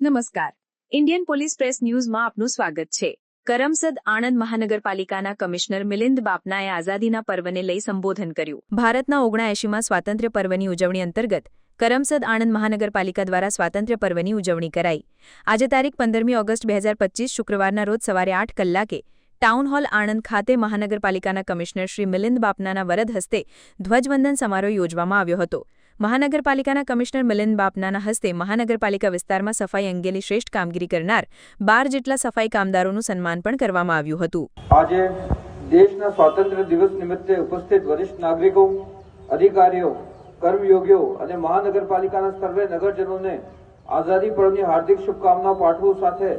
નમસ્કાર. Indian police press ન્યૂઝમાં આપનું સ્વાગત છે. કરમસદ આણંદ મહાનગરપાલિકાના કમિશનર મિલિંદ બાપનાએ આઝાદીના પર્વને લઈ સંબોધન કર્યું. ભારતના ઓગણએંશીમાં સ્વાતંત્ર્ય પર્વની ઉજવણી અંતર્ગત કરમસદ આણંદ મહાનગરપાલિકા દ્વારા સ્વાતંત્ર્ય પર્વની ઉજવણી કરાઈ. આજે તારીખ પંદરમી ઓગસ્ટ બે શુક્રવારના રોજ સવારે આઠ કલાકે ટાઉન હોલ આણંદ ખાતે મહાનગરપાલિકાના કમિશનર શ્રી મિલિંદ બાપનાના વરદ હસ્તે ધ્વજવંદન સમારોહ યોજવામાં આવ્યો હતો. મહાનગરપાલિકાના કમિશનર મિલિંદ બાપનાના હસ્તે મહાનગરપાલિકા વિસ્તારમાં સફાઈ અંગેની શ્રેષ્ઠ કામગીરી કરનાર બાર જેટલા સફાઈ કામદારોનું સન્માન પણ કરવામાં આવ્યું હતું. આજે દેશના સ્વાતંત્ર્ય દિવસ નિમિત્તે ઉપસ્થિત વરિષ્ઠ નાગરિકો, અધિકારીઓ, કર્મયોગીઓ અને મહાનગરપાલિકાના સર્વે નગરજનોને આઝાદી પર્વની હાર્દિક શુભકામના પાઠવું સાથે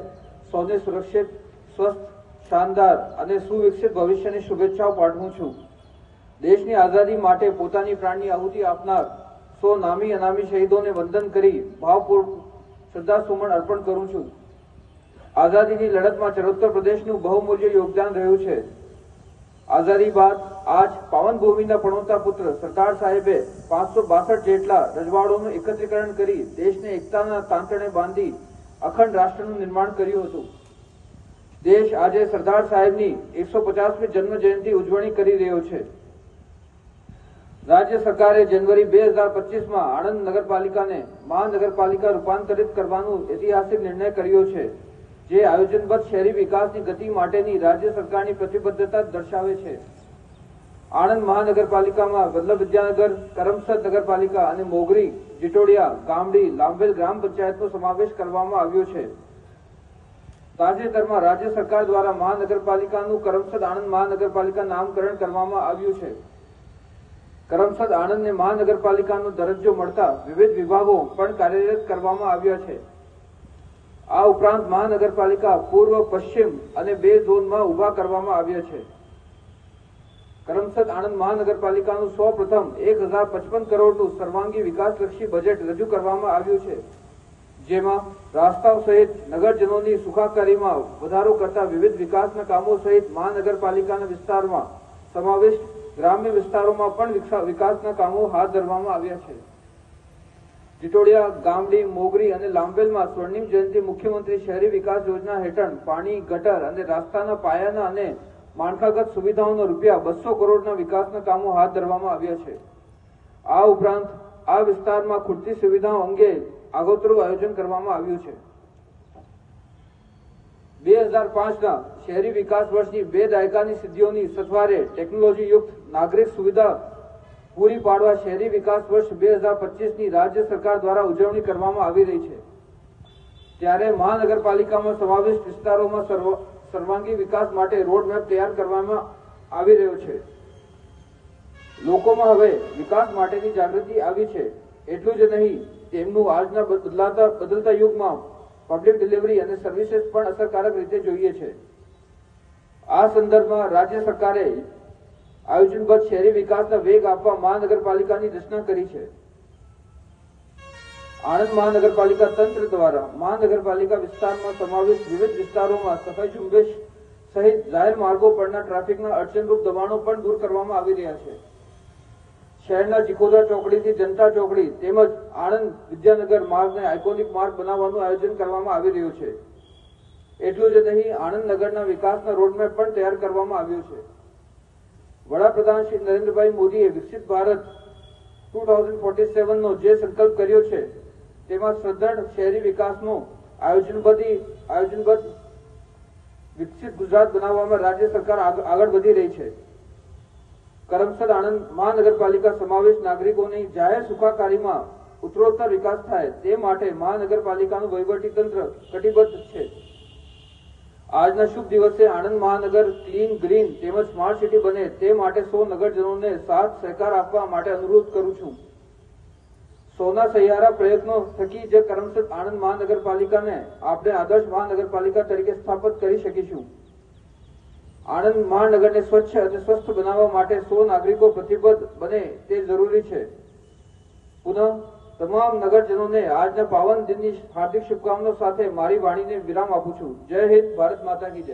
સૌને સુરક્ષિત, સ્વસ્થ શાનદાર અને સુવિકસિત ભવિષ્યની શુભેચ્છાઓ પાઠવું છું. દેશની આઝાદી માટે પોતાની પ્રાણની આહુતિ આપનાર સો નામી અનામી શહીદોને વંદન કરી ભાવપૂર્વક શ્રદ્ધાસુમન અર્પણ કરું છું. આઝાદીની લડતમાં ચરોત્તર પ્રદેશનું બહુમૂલ્ય યોગદાન રહ્યું છે. આઝાદી બાદ આજ પાવન ભૂમિના પણોતા પુત્ર સરદાર સાહેબે પાંચસો બાસઠ જેટલા રજવાડોનું એકત્રીકરણ કરી દેશને એકતાના તાંતણે બાંધી અખંડ રાષ્ટ્રનું નિર્માણ કર્યું હતું. દેશ આજે સરદાર સાહેબની એકસો પચાસમી જન્મ જયંતિ ઉજવણી કરી રહ્યો છે. રાજ્ય સરકારે જનવરી બે હજાર પચીસમાં આણંદ નગરપાલિકાને મહાનગરપાલિકા રૂપાંતરિત કરવાનું ઐતિહાસિક નિર્ણય કર્યો છે, જે આયોજનબદ્ધ શહેરી વિકાસની ગતિ માટેની રાજ્ય સરકારની પ્રતિબદ્ધતા દર્શાવે છે. આણંદ મહાનગરપાલિકામાં વલ્લભ વિદ્યાનગર, કરમસદ નગરપાલિકા અને મોગરી, જીટોડિયા, ગામડી, લાંબેલ ગ્રામ પંચાયતનો સમાવેશ કરવામાં આવ્યો છે. તાજેતરમાં રાજ્ય સરકાર દ્વારા મહાનગરપાલિકાનું કરમસદ આણંદ મહાનગરપાલિકા નામકરણ કરવામાં આવ્યું છે. કરમસદ આણંદને મહાનગરપાલિકાનો દરજ્જો મળતા વિવિધ વિભાગો પણ કાર્યરત કરવામાં આવ્યા છે. આ ઉપરાંત મહાનગરપાલિકા પૂર્વ, પશ્ચિમ અને બે ઝોનમાં ઊભા કરવામાં આવ્યા છે. કરમસદ આણંદ મહાનગરપાલિકાનું સૌ પ્રથમ એક હજાર પચપન કરોડનું સર્વાંગી વિકાસલક્ષી બજેટ રજૂ કરવામાં આવ્યું છે. જેમાં રાસ્તાઓ સહિત નગરજનોની સુખાકારીમાં વધારો કરતા વિવિધ વિકાસના કામો સહિત મહાનગરપાલિકાના વિસ્તારમાં સમાવિષ્ટ ગ્રામ્ય વિસ્તારોમાં પણ વિકસા- વિકાસના કામો હાથ ધરવામાં આવ્યા છે. ટીટોડિયા, ગામડી, મોગરી અને લાંબેલમાં સ્વર્ણિમ જયંતિ મુખ્યમંત્રી શહેરી વિકાસ યોજના હેઠળ પાણી, ગટર અને રાસ્તાના પાયાના અને માળખાગત સુવિધાઓનો રૂપિયા બસો કરોડના વિકાસના કામો હાથ ધરવામાં આવ્યા છે. આ ઉપરાંત આ વિસ્તારમાં ખૂટતી સુવિધાઓ અંગે આગોતરું આયોજન કરવામાં આવ્યું છે. બે હજાર પાંચના શહેરી વિકાસ વર્ષની બે દાયકાની સિદ્ધિઓની સથવારે ટેકનોલોજીયુક્ત નાગરિક સુવિધા પૂરી પાડવા શહેરી વિકાસ વર્ષ બે હજાર પચીસની રાજ્ય સરકાર દ્વારા ઉજવણી કરવામાં આવી રહી છે. ત્યારે મહાનગરપાલિકામાં સમાવિષ્ટ વિસ્તારોમાં સર્વ- સર્વાંગી વિકાસ માટે રોડમેપ તૈયાર કરવામાં આવી રહ્યો છે. લોકોમાં હવે વિકાસ માટેની જાગૃતિ આવી છે. એટલું જ નહીં તેમનું આજના બદલાતા, બદલતા યુગમાં પબ્લિક ડિલિવરી અને સર્વિસીસ પણ અસરકારક રીતે જોઈએ છે. આ સંદર્ભમાં રાજ્ય સરકારે આયોજનબદ્ધ શહેરી વિકાસના વેગ આપવા મહાનગરપાલિકાની રચના કરી છે. આણંદ મહાનગરપાલિકા તંત્ર દ્વારા મહાનગરપાલિકા વિસ્તારમાં સમાવેશ વિવિધ વિસ્તારોમાં સફાઈ ઝુંબેશ સહિત જાહેર માર્ગો પરના ટ્રાફિકના અડચણરૂપ દબાણો પણ દૂર કરવામાં આવી રહ્યા છે. શહેરના ચિખોદરા ચોકડીથી જનતા ચોકડી તેમજ આણંદ વિદ્યાનગર માર્ગને આઇકોનિક માર્ગ બનાવવાનું આયોજન કરવામાં આવી રહ્યું છે. એટલું જ નહીં, આણંદ નગરના વિકાસના રોડમેપ પણ તૈયાર કરવામાં આવ્યો છે. વડાપ્રધાન શ્રી નરેન્દ્રભાઈ મોદીએ વિકસિત ભારત ટુ થાઉઝન્ડ ફોર્ટી સેવનનો જે સંકલ્પ કર્યો છે, તેમાં સદ્ધર શહેરી વિકાસનો આયોજનબદ્ધ આયોજનબદ્ધ વિકસિત ગુજરાત બનાવવામાં રાજ્ય સરકાર આગ- આગળ વધી રહી છે. કરમસદ આણંદ મહાનગરપાલિકા સમાવેશ નાગરિકોની જાહેર સુખાકારીમાં ઉત્તરોત્તર વિકાસ થાય તે માટે મહાનગરપાલિકાનું વહીવટી તંત્ર કટિબદ્ધ છે. આજના શુભ દિવસે આણંદ મહાનગર ક્લીન ગ્રીન તેમજ સ્માર્ટ સિટી બને તે માટે સૌ નગરજનોને સાથ સહકાર આપવા માટે અનુરોધ કરું છું. સૌના સહિયારા પ્રયત્નો થકી જે કરમસદ આણંદ મહાનગરપાલિકાને આપણે આદર્શ મહાનગરપાલિકા તરીકે સ્થાપિત કરી શકીશું. આણંદ મહાનગરને સ્વચ્છ અને સ્વસ્થ બનાવવા માટે સૌ નાગરિકો પ્રતિબદ્ધ બને તે જરૂરી છે. પુનઃ તમામ નગરજનોને આજના પાવન દિનની હાર્દિક શુભકામનાઓ સાથે મારી વાણીને વિરામ આપું છું. જય હિન્દ, ભારત માતા કી જય.